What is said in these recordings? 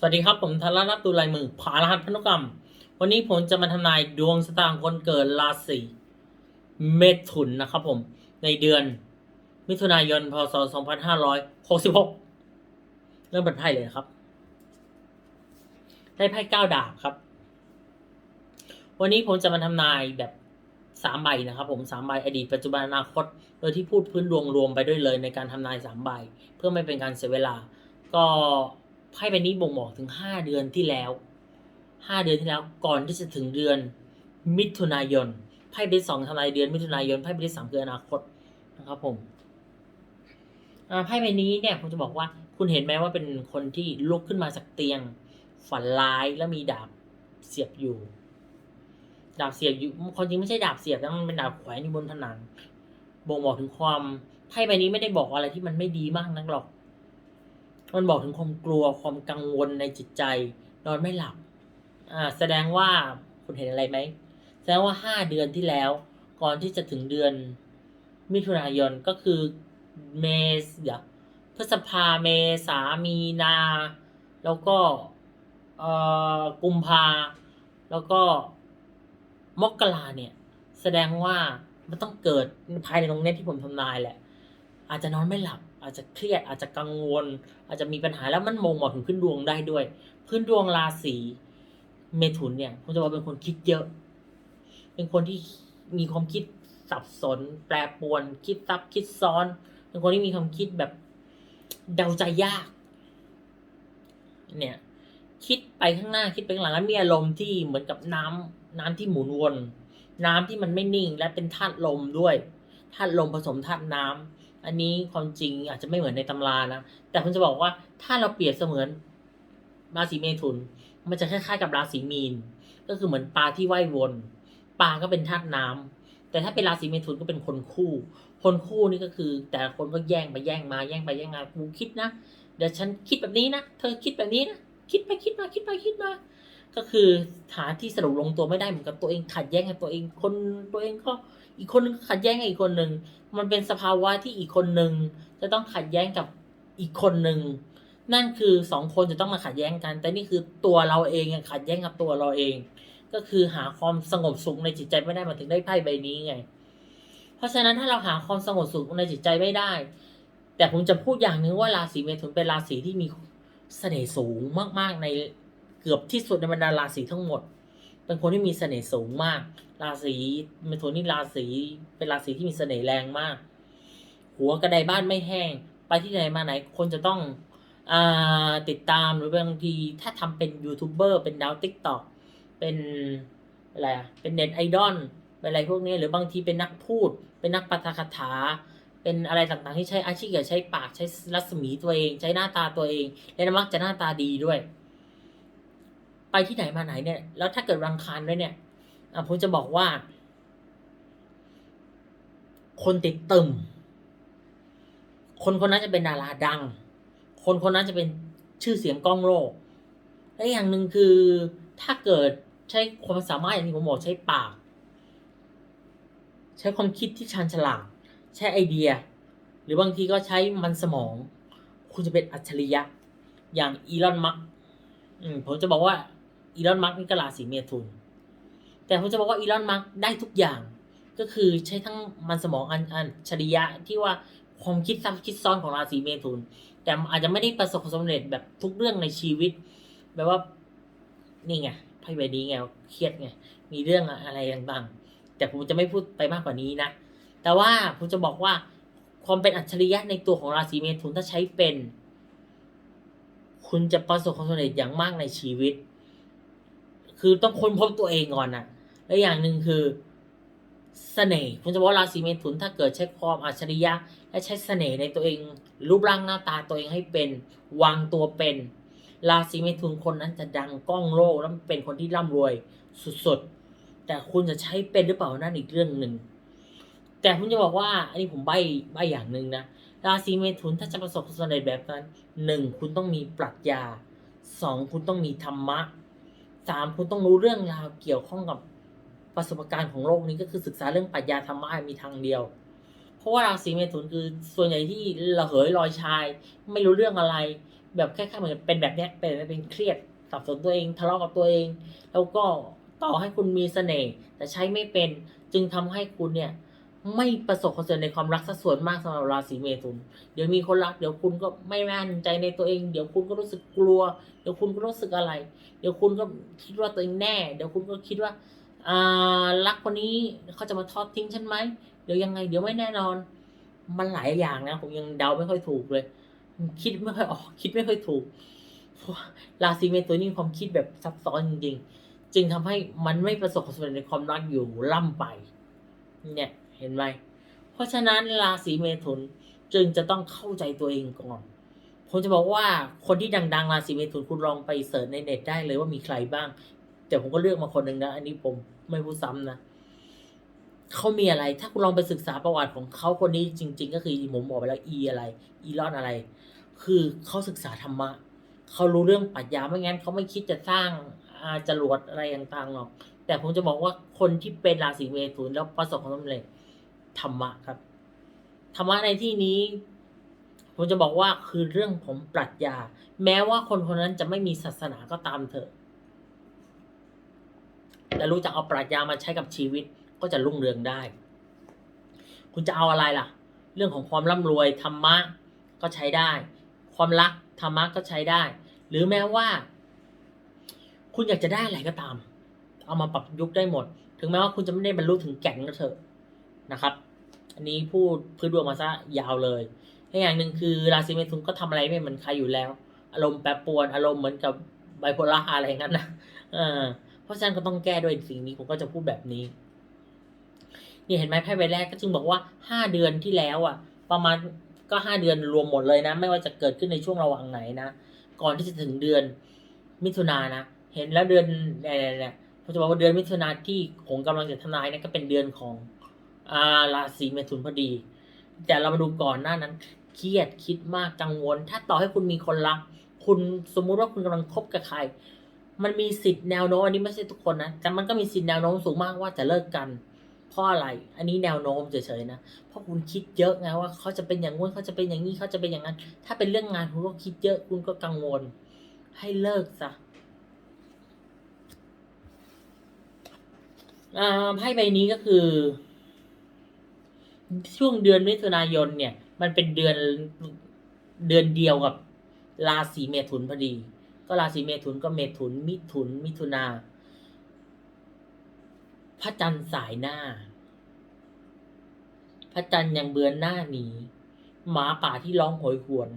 สวัสดีครับ ผมธารารับดูลายมือผารหัสพันธุกรรม วันนี้ผมจะมาทำนายดวงชะตางคนเกิดราศีเมถุนนะครับผม ในเดือนมิถุนายนพศ 2566 เริ่มเปิดไพ่เลยครับ ได้ไพ่เก้าดาบครับ วันนี้ผมจะมาทำนายแบบสามใบนะครับ ผมสามใบอดีตปัจจุบันอนาคต โดยที่พูดพื้นดวงรวมไปด้วยเลยในการทำนายสามใบ เพื่อไม่เป็นการเสียเวลา ก็ ไพ่ใบนี้บ่งบอกถึงห้าเดือนที่แล้วห้าเดือนที่แล้วก่อนที่จะถึงเดือน มิถุนายนไพ่ใบที่สองทำนายเดือนมิถุนายนไพ่ใบที่สามคืออนาคตนะครับผมไพ่ใบนี้เนี่ยผมจะบอกว่า คุณเห็นไหมว่าเป็นคนที่ลุกขึ้นมาจากเตียง ฝันร้ายแล้วมีดาบเสียบอยู่ ดาบเสียบอยู่ควาจริงไม่ใช่ดาบเสียบนะมันเป็นดาบแขวนอยู่บนผนังบ่งบอกถึงความไพ่ใบนี้ไม่ได้บอกอะไรที่มันไม่ดีมากนักหรอก มันบอกถึงความกลัวความกังวลในจิตใจ นอนไม่หลับ อ่า แสดงว่าคุณเห็นอะไรไหม แสดงว่าห้าเดือนที่แล้ว ก่อนที่จะถึงเดือน มิถุนายนก็คือเมษเดี๋ยวพฤษภาเมษามีนา แล้วก็เอ่อกุมภาแล้วก็มกราเนี่ย แสดงว่ามันต้องเกิดภายในตรงเนี้ยที่ผมทำนายแหละ อาจจะนอนไม่หลับ อาจจะเครียดอาจจะกังวล อาจจะมีปัญหาแล้วมันมองบอกถึงพื้นดวงได้ด้วย พื้นดวงราศีเมถุนเนี่ยผมจะว่าเป็นคนคิดเยอะ เป็นคนที่มีความคิดสับสน แปรปวน คิดซับคิดซ้อน เป็นคนที่มีความคิดแบบเดาใจยาก เนี่ย คิดไปข้างหน้าคิดไปข้างหลังแล้วมีอารมณ์ที่เหมือนกับน้ำน้ำที่หมุนวน น้ำที่มันไม่นิ่งและเป็นธาตุลมด้วยธาตุลมผสมธาตุน้ำ อันนี้ความจริงอาจจะไม่เหมือนในตำรานะ แต่ผมจะบอกว่าถ้าเราเปรียบเสมือนราศีเมถุน มันจะคล้ายๆกับราศีมีน ก็คือเหมือนปลาที่ว่ายวน ปลาก็เป็นธาตุน้ำแต่ถ้าเป็นราศีเมถุนก็เป็นคนคู่ คนคู่นี่ก็คือ แต่ละคนก็แย่งไปแย่งมาแย่งไปแย่งมากูคิดนะ เดี๋ยวฉันคิดแบบนี้นะ เธอคิดแบบนี้นะ คิดไปคิดมาคิดไปคิดมา ก็คือหาที่สรุปลงตัวไม่ได้เหมือนกับตัวเองขัดแย้งกับตัวเองคนตัวเองก็อีกคนนึงขัดแย้งกับอีกคนหนึ่งมันเป็นสภาวะที่อีกคนหนึ่งจะต้องขัดแย้งกับอีกคนหนึ่งนั่นคือสองคนจะต้องมาขัดแย้งกัน แต่นี่คือตัวเราเองขัดแย้งกับตัวเราเอง ก็คือหาความสงบสุขในจิตใจไม่ได้มาถึงได้ไพ่ใบนี้ไง เพราะฉะนั้นถ้าเราหาความสงบสุขในจิตใจไม่ได้ แต่ผมจะพูดอย่างหนึงว่าราศีเมถุนเป็นราศีที่มีเสน่ห์สูงมากๆใน เกือบที่สุดในบรรดาราศีทั้งหมด เป็นคนที่มีเสน่ห์สูงมาก ราศีเมถุนนี่ราศีเป็นราศีที่มีเสน่ห์แรงมาก หัวกระไดบ้านไม่แห้ง ไปที่ไหนมาไหนคนจะต้องอติดตามหรือบางทีถ้าทำเป็นยูทูบเบอร์เป็นดาวติ๊กต็อกเป็นอะไรอะเป็นเน็ตไอดอลเป็นอะไรพวกนี้หรือบางทีเป็นนักพูด เป็นนักปาฐกถา เป็นอะไรต่างๆที่ใช้อาชีพเกี่ยวกับใช้ปากใช้รัศมีตัวเอง ใช้หน้าตาตัวเอง และมักจะหน้าตาดีด้วย ไปที่ไหนมาไหนเนี่ย แล้วถ้าเกิดรังคารด้วยเนี่ยผมจะบอกว่า คนติดตึม คนคนนั้นจะเป็นดาราดัง คนคนนั้นจะเป็นชื่อเสียงกล้องโลกและอย่างหนึ่งคือถ้าเกิดใช้ความสามารถอย่างที่ผมบอกใช้ปาก ใช้ความคิดที่ชาญฉลาดใช้ไอเดีย หรือบางทีก็ใช้มันสมอง คุณจะเป็นอัจฉริยะ อย่างอีลอนมัสก์ผมจะบอกว่า อีลอนมัสก์นี่ก็ราศีเมถุน แต่ผมจะบอกว่าอีลอนมัสก์ได้ทุกอย่าง ก็คือใช้ทั้งมันสมองอันอันฉริยะที่ว่าความคิดซับคิดซ้อนของราศีเมถุน แต่อาจจะไม่ได้ประสบความสำเร็จแบบทุกเรื่องในชีวิต แบบว่านี่ไงไพ่ใบนี้ไงเครียดไงมีเรื่องอะไรต่างๆแต่ผมจะไม่พูดไปมากกว่านี้นะ แต่ว่าผมจะบอกว่าความเป็นอัจฉริยะในตัวของราศีเมถุนถ้าใช้เป็น คุณจะประสบความสำเร็จอย่างมากในชีวิต คือต้องค้นพบตัวเองก่อนนะและอย่างหนึ่งคือเสน่ห์ผมจะบอกว่าราศีเมถุนถ้าเกิดใช้ความอัจฉริยะ และใช้เสน่ห์ในตัวเอง รูปร่างหน้าตาตัวเองให้เป็นวางตัวเป็น ราศีเมถุนคนนั้นจะดังก้องโลกแล้วเป็นคนที่ร่ำรวยสุดๆ แต่คุณจะใช้เป็นหรือเปล่านั่นอีกเรื่องหนึ่งแต่ผมจะบอกว่า อันนี้ผมใบใบอย่างหนึ่งนะราศีเมถุนถ้าจะประสบความสำเร็จแบบนั้นหนึ่งคุณต้องมีปรัชญาสองคุณต้องมีธรรมะ สามคุณต้องรู้เรื่องราวเกี่ยวข้องกับประสบการณ์ของโลกนี้ก็คือศึกษาเรื่องปรัชญาธรรมะมีทางเดียว เพราะว่าราศีเมถุนคือส่วนใหญ่ที่ระเหยลอยชาย ไม่รู้เรื่องอะไร แบบแค่ๆเหมือนเป็นแบบเนี้ยเป็นเป็นเครียดสับสนตัวเองทะเลาะกับตัวเอง แล้วก็ต่อให้คุณมีเสน่ห์แต่ใช้ไม่เป็นจึงทำให้คุณเนี่ย ไม่ประสบความสำเร็จในความรักสัดส่วนมากสำหรับราศีเมถุน เดี๋ยวมีคนรัก เดี๋ยวคุณก็ไม่มั่นใจในตัวเอง เดี๋ยวคุณก็รู้สึกกลัว เดี๋ยวคุณก็รู้สึกอะไร เดี๋ยวคุณก็คิดว่าตัวเองแน่ เดี๋ยวคุณก็คิดว่าอ่ารักคนนี้เขาจะมาทอดทิ้งฉันไหม เดี๋ยวยังไง เดี๋ยวไม่แน่นอน มันหลายอย่างนะ ผมยังเดาไม่ค่อยถูกเลย คิดไม่ค่อยออก คิดไม่ค่อยถูก ราศีเมถุนนี่ความคิดแบบซับซ้อนจริงๆ จึงทำให้มันไม่ประสบความสำเร็จในความรักอยู่ล่ำไป เนี่ย เห็นไหม เพราะฉะนั้นราศีเมถุนจึงจะต้องเข้าใจตัวเองก่อน ผมจะบอกว่าคนที่ดังๆราศีเมถุนคุณลองไปเสิร์ชในเน็ตได้เลยว่ามีใครบ้าง แต่ผมก็เลือกมาคนหนึ่งนะ อันนี้ผมไม่พูดซ้ำนะเขามีอะไร ถ้าคุณลองไปศึกษาประวัติของเขาคนนี้จริง ๆ ก็คือผมบอกไปแล้วอีอะไร อีรอนอะไร คือเขาศึกษาธรรมะเขารู้เรื่องปรัชญาไม่งั้นเขาไม่คิดจะสร้างอาจรวดอะไรต่างๆหรอก แต่ผมจะบอกว่าคนที่เป็นราศีเมถุนแล้วประสบความสำเร็จ ธรรมะครับ ธรรมะในที่นี้ ผมจะบอกว่าคือเรื่องของปรัชญา แม้ว่าคนคนนั้นจะไม่มีศาสนาก็ตามเถอะแต่รู้จักเอาปรัชญามาใช้กับชีวิตก็จะรุ่งเรืองได้ คุณจะเอาอะไรล่ะ เรื่องของความร่ำรวยธรรมะก็ใช้ได้ ความรักธรรมะก็ใช้ได้ หรือแม้ว่า คุณอยากจะได้อะไรก็ตาม เอามาปรับยุคได้หมด ถึงแม้ว่าคุณจะไม่ได้บรรลุถึงแก่นก็เถอะนะครับ อันนี้พูดพื้นดวงมาซะยาวเลยและอย่างหนึ่งคือราศีเมถุนก็ทำอะไรไม่เหมือนใครอยู่แล้ว อารมณ์แปรปรวนอารมณ์เหมือนกับไบโพล่าอะไรอย่างนั้นนะเออเพราะฉะนั้นก็ต้องแก้ด้วยสิ่งนี้ผมก็จะพูดแบบนี้ นี่เห็นไหมไพ่ใบแรกก็จึงบอกว่าห้าเดือนที่แล้วอะ ประมาณก็ห้าเดือนรวมหมดเลยนะ ไม่ว่าจะเกิดขึ้นในช่วงระหว่างไหนนะก่อนที่จะถึงเดือนมิถุนายนนะเห็นแล้วเดือนเนี่ยเนี่ยผมจะบอกว่าเดือนมิถุนาที่ผมกำลังจะทำนายนี่ยก็เป็นเดือนของ อ่าราศีเมถุนพอดี แต่เรามาดูก่อนหน้านั้น เครียดคิดมากกังวล ถ้าต่อให้คุณมีคนรัก คุณสมมุติว่าคุณกำลังคบกับใคร มันมีสิทธิ์แนวโน้มอันนี้ไม่ใช่ทุกคนนะ แต่มันก็มีสิทธิ์แนวโน้มสูงมากว่าจะเลิกกันเพราะอะไร อันนี้แนวโน้มเฉยๆนะ เพราะคุณคิดเยอะไงว่าเขาจะเป็นอย่างงู้นเขาจะเป็นอย่างนี้เขาจะเป็นอย่างนั้น ถ้าเป็นเรื่องงานคุณก็คิดเยอะคุณก็กังวล ให้เลิกซะอ่าไพ่ใบนี้ก็คือ ช่วงเดือนมิถุนายนเนี่ย มันเป็นเดือนเดือนเดียวกับราศีเมถุนพอดี ก็ราศีเมถุนก็เมถุน มิถุน มิถุนาพระจันทร์สายหน้า พระจันทร์ยังเบือนหน้าหนีหมาป่าที่ร้องโหยหวน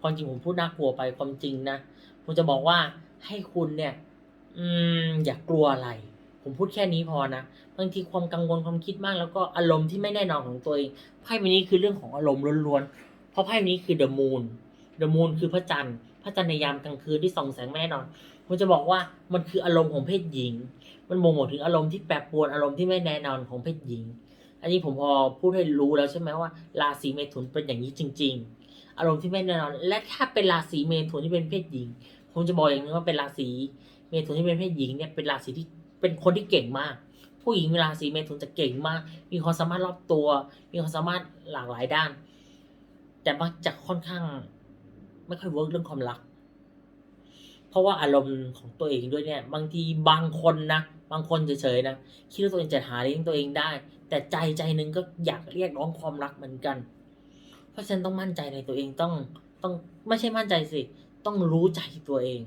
ความจริงผมพูดน่ากลัวไปความจริงนะผมจะบอกว่าให้คุณเนี่ย อืม อย่ากลัวอะไร ผมพูดแค่นี้พอนะบางทีความกังวลความคิดมาก แล้วก็อารมณ์ที่ไม่แน่นอนของตัวเองไพ่ใบนี้คือเรื่องของอารมณ์ล้วนๆเพราะไพ่ใบนี้คือ the moon the moon คือพระจันทร์พระจันทร์ในยามกลางคืนที่ส่องแสงไม่แน่นอนผมจะบอกว่ามันคืออารมณ์ของเพศหญิง มันบ่งบอกถึงอารมณ์ที่แปรปรวนอารมณ์ที่ไม่แน่นอนของเพศหญิง อันนี้ผมพอพูดให้รู้แล้วใช่ไหมว่าราศีเมถุนเป็นอย่างนี้จริง ๆ อารมณ์ที่ไม่แน่นอน และถ้าเป็นราศีเมถุนที่เป็นเพศหญิง ผมจะบอกอย่างนึงว่าเป็นราศีเมถุนที่เป็นเพศหญิงเนี่ยเป็นราศีที่ เป็นคนที่เก่งมาก ผู้หญิงราศีเมถุนจะเก่งมาก มีความสามารถรอบตัว มีความสามารถหลากหลายด้าน แต่มักจะค่อนข้าง ไม่ค่อยเวิร์กเรื่องความรัก เพราะว่าอารมณ์ของตัวเองด้วยเนี่ย บางทีบางคนนะบางคนเฉยๆนะคิดว่าตัวเองจะหาเลี้ยงตัวเองได้ แต่ใจใจหนึ่งก็อยากเรียกร้องความรักเหมือนกัน เพราะฉะนั้นต้องมั่นใจในตัวเองต้องต้องไม่ใช่มั่นใจสิ ต้องรู้ใจตัวเอง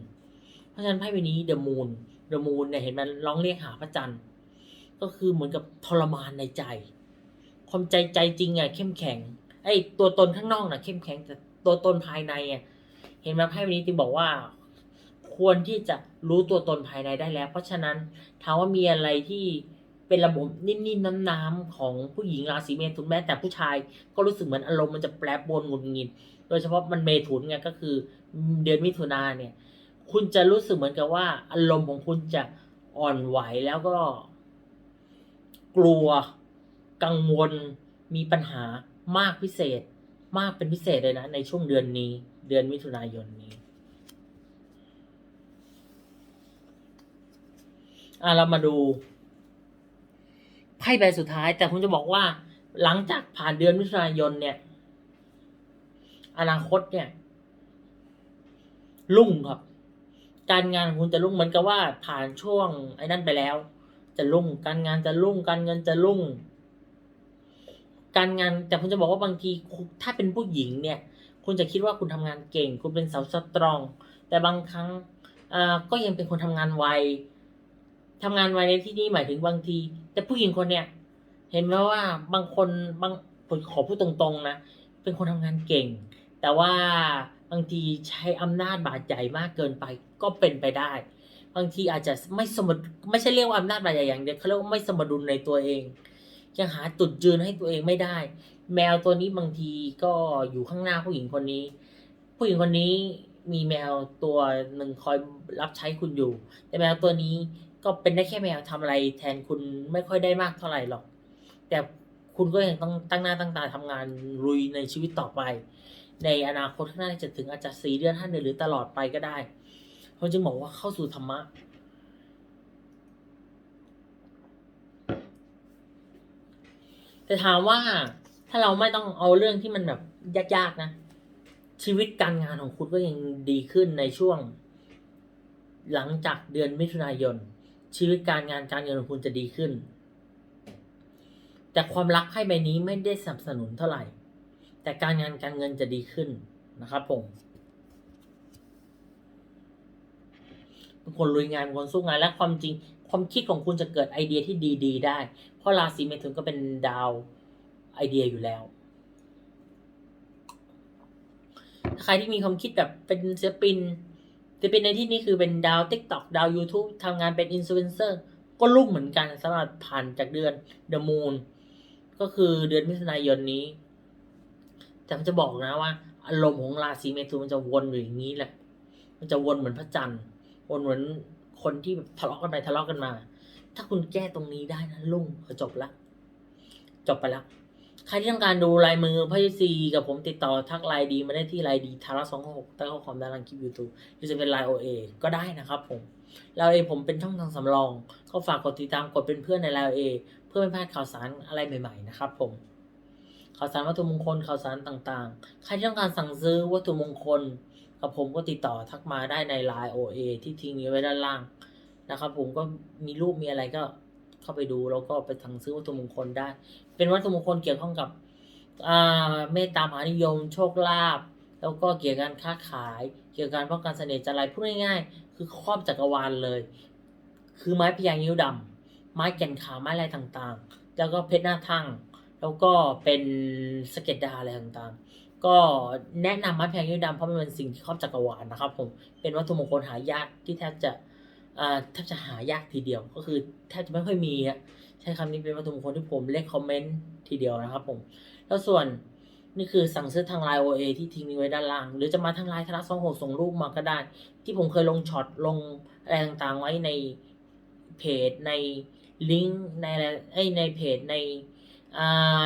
เพราะฉะนั้นไพ่ใบนี้เดอะมูน เดอะมูนเนี่ยเห็นมันร้องเรียกหาพระจันทร์ ก็คือเหมือนกับทรมานในใจ ความใจใจจริงอะเข้มแข็ง ไอ้ตัวตนข้างนอกน่ะเข้มแข็งแต่ตัวตนภายในอะเห็นไหมไพ่ใบนี้จึงบอกว่า ควรที่จะรู้ตัวตนภายในได้แล้ว เพราะฉะนั้นถามว่ามีอะไรที่เป็นระบบนิ่มๆน้ำๆของผู้หญิงราศีเมถุนแม้แต่ผู้ชายก็รู้สึกเหมือนอารมณ์มันจะแปรปรวนหงุดหงิด โดยเฉพาะมันเมถุนไงก็คือเดือนมิถุนาเนี่ย คุณจะรู้สึกเหมือนกับว่า อารมณ์ของคุณจะอ่อนไหวแล้วก็ กลัว กังวล มีปัญหามากพิเศษ มากเป็นพิเศษเลยนะ ในช่วงเดือนนี้ เดือนมิถุนายนนี้อะเรามาดูไพ่ใบสุดท้าย แต่ผมจะบอกว่า หลังจากผ่านเดือนมิถุนายนเนี่ย อนาคตเนี่ยรุ่งครับ การงานของคุณจะรุ่งเหมือนกับว่าผ่านช่วงไอ้นั่นไปแล้ว จะรุ่งการงานจะรุ่งการเงินจะรุ่ง การงานแต่ผมจะบอกว่าบางทีถ้าเป็นผู้หญิงเนี่ย คุณจะคิดว่าคุณทำงานเก่ง คุณเป็นสาวสตรอง แต่บางครั้งอ่าก็ยังเป็นคนทำงานไวทำงานไวในที่นี้หมายถึงบางที แต่ผู้หญิงคนเนี้ยเห็นไหมว่าบางคนบางผมขอพูดตรงๆนะเป็นคนทำงานเก่ง แต่ว่า บางทีใช้อำนาจบาดใหญ่มากเกินไปก็เป็นไปได้ บางทีอาจจะไม่สมดไม่ใช่เรียกว่าอำนาจบาดใหญ่อย่างเดียวเขาเรียกว่าไม่สมดุลในตัวเอง ยังหาจุดยืนให้ตัวเองไม่ได้ แมวตัวนี้บางทีก็อยู่ข้างหน้าผู้หญิงคนนี้ ผู้หญิงคนนี้มีแมวตัวหนึ่งคอยรับใช้คุณอยู่ แต่แมวตัวนี้ก็เป็นได้แค่แมวทำอะไรแทนคุณไม่ค่อยได้มากเท่าไหร่หรอก แต่คุณก็ยังต้องตั้งหน้าตั้งตาทำงานลุยในชีวิตต่อไป ในอนาคตข้างหน้าจะถึงอาจจะสี่เดือนห้าเดือนหรือตลอดไปก็ได้เขาจึงบอกว่าเข้าสู่ธรรมะ แต่ถามว่าถ้าเราไม่ต้องเอาเรื่องที่มันแบบยากๆนะ ชีวิตการงานของคุณก็ยังดีขึ้นในช่วง หลังจากเดือนมิถุนายน ชีวิตการงานการเงินของคุณจะดีขึ้น แต่ความรักไพ่ใบนี้ไม่ได้สนับสนุนเท่าไหร่ แต่การงานการเงินจะดีขึ้นนะครับผมเป็นคนลุยงานคนสู้งานและความจริง ความคิดของคุณจะเกิดไอเดียที่ดี ๆ ได้ เพราะราศีเมถุนก็เป็นดาวไอเดียอยู่แล้วใครที่มีความคิดแบบเป็นศิลปินศิลปินในที่นี้คือเป็นดาว t ิ k t o k ดาว YouTube ทำงานเป็นอินฟลูเอนเซอร์ก็ลุ่งเหมือนกันสำหรับผ่านจากเดือน The Moon ก็คือเดือนมิถุนายนนี้ แต่ผมจะบอกนะว่า อารมณ์ของราศีเมถุนมันจะวนอยู่อย่างนี้แหละ มันจะวนเหมือนพระจันทร์ วนเหมือนคนที่แบบทะเลาะกันไปทะเลาะกันมา ถ้าคุณแก้ตรงนี้ได้นะลุ่งก็จบละจบไปแล้วใครที่ต้องการดูลายมือพระยซีกับผมติดต่อทักไลน์ดีมาได้ที่ไลน์ดีทาร่าสองหกใต้ข้อความด้านล่างคลิปยูทูบหรือจะเป็นไลน์โอเอก็ได้นะครับผมไลน์เอผมเป็นช่องทางสำรอง ก็ฝากกดติดตามกดเป็นเพื่อนในไลน์เอเพื่อไม่พลาดข่าวสารอะไรใหม่ ๆ นะครับผม ข่าวสารวัตถุมงคลข่าวสารต่างๆ ใครที่ต้องการสั่งซื้อวัตถุมงคลกับผมก็ติดต่อทักมาได้ในไลน์โอเอที่ทิ้งไว้ด้านล่างนะครับผมก็มีรูปมีอะไรก็เข้าไปดูแล้วก็ไปสั่งซื้อวัตถุมงคลได้ เป็นวัตถุมงคลเกี่ยวข้องกับอาเมตตามหานิยม โชคลาภแล้วก็เกี่ยวกับการค้าขาย เกี่ยวกับการป้องกันเสน่ห์จันไรพูดง่ายๆ คือครอบจักรวาลเลย คือไม้พยางนิ้วดำไม้แก่นขาไม้อะไรต่างๆ แล้วก็เพชรหน้าทั่ง แล้วก็เป็นสเก็ตดาอะไรต่างๆ ก็แนะนำม้พยางนิ้วดำเพราะมันเป็นสิ่งที่ครอบจักรวาลนะครับผม เป็นวัตถุมงคลหายากที่แทบจะแทบจะหายากทีเดียว ก็คือแทบจะไม่ค่อยมีอะใช้คำนี้เป็นวัตถุมงคลที่ผมเลคคอมเมนต์ทีเดียวนะครับผม แล้วส่วนนี่คือสั่งซื้อทางไลน์ OA ที่ทิ้งไว้ด้านล่าง หรือจะมาทางไลน์ธนาสองหกส่งรูปมาก็ได้ ที่ผมเคยลงช็อตลงอะไรต่างๆไว้ในเพจในลิงก์ในอะไรเอ้ยในเพจใน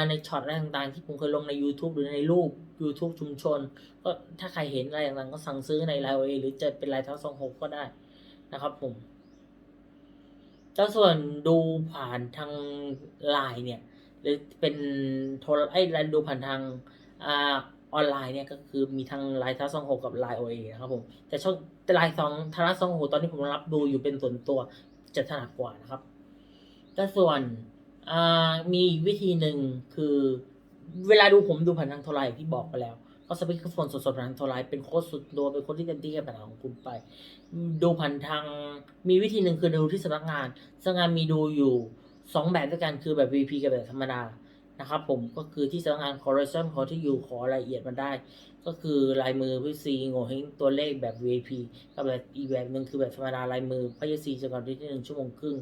ในช็อตอะไรต่างๆ ที่ผมเคยลงใน YouTube หรือในรูป YouTube ชุมชน ก็ถ้าใครเห็นอะไรต่างๆ ก็สั่งซื้อในไลน์ OA หรือจะเป็นไลน์ทั้งสองหกก็ได้นะครับผมแล้วส่วนดูผ่านทางไลน์เนี่ย หรือเป็นโทรไอ้ไลน์ดูผ่านทางอ่าออนไลน์เนี่ยก็คือมีทางไลน์ทัสองหกกับไลน์โอเอนะครับผมแต่ช่องแต่ไลน์สองทารัสองหกตอนนี้ผมรับดูอยู่เป็นส่วนตัวจะถนัดกว่านะครับแต่ส่วน มีอีกวิธีหนึ่งคือเวลาดูผมดูผ่านทางโทรไลน์ที่บอกไปแล้วก็สปีกเกอร์โฟนสดๆผ่านทางโทรไลน์เป็นโค้ดสุดตัวเป็นโค้ดที่เต็มที่กับปัญหาของคุณไป ดูผ่านทางมีวิธีหนึ่งคือดูที่สำนักงานสำนักงานมีดูอยู่สองแบบด้วยกันคือแบบ VP กับแบบธรรมดานะครับผมก็คือที่สำนักงาน correction ขอที่อยู่ขอรายละเอียดมาได้ ก็คือลายมือพี่ซีโง่เฮงตัวเลขแบบ VIP กับแบบอีกแบบหนึ่งคือแบบธรรมดาลายมือพยซีจำกัดที่หนึ่งชั่วโมงครึ่ง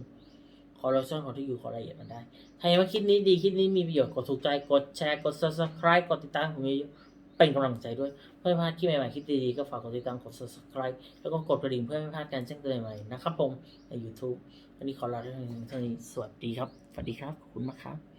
คอร์รัปชันของที่อยู่ขอรายละเอียดมันได้ใครว่าคลิปนี้ดีคลิปนี้มีประโยชน์กดถูกใจกดแชร์กด subscribe กดติดตามผมเยอะๆเป็นกำลังใจด้วย เพื่อไม่พลาดคลิปใหม่ๆคลิปดีๆก็ฝากกดติดตามกด subscribe แล้วก็กดกระดิ่งเพื่อไม่พลาดการแจ้งเตือนใหม่นะครับผมใน YouTube วันนี้ขอลาไปเท่านี้สวัสดีครับสวัสดีครับขอบคุณมากครับ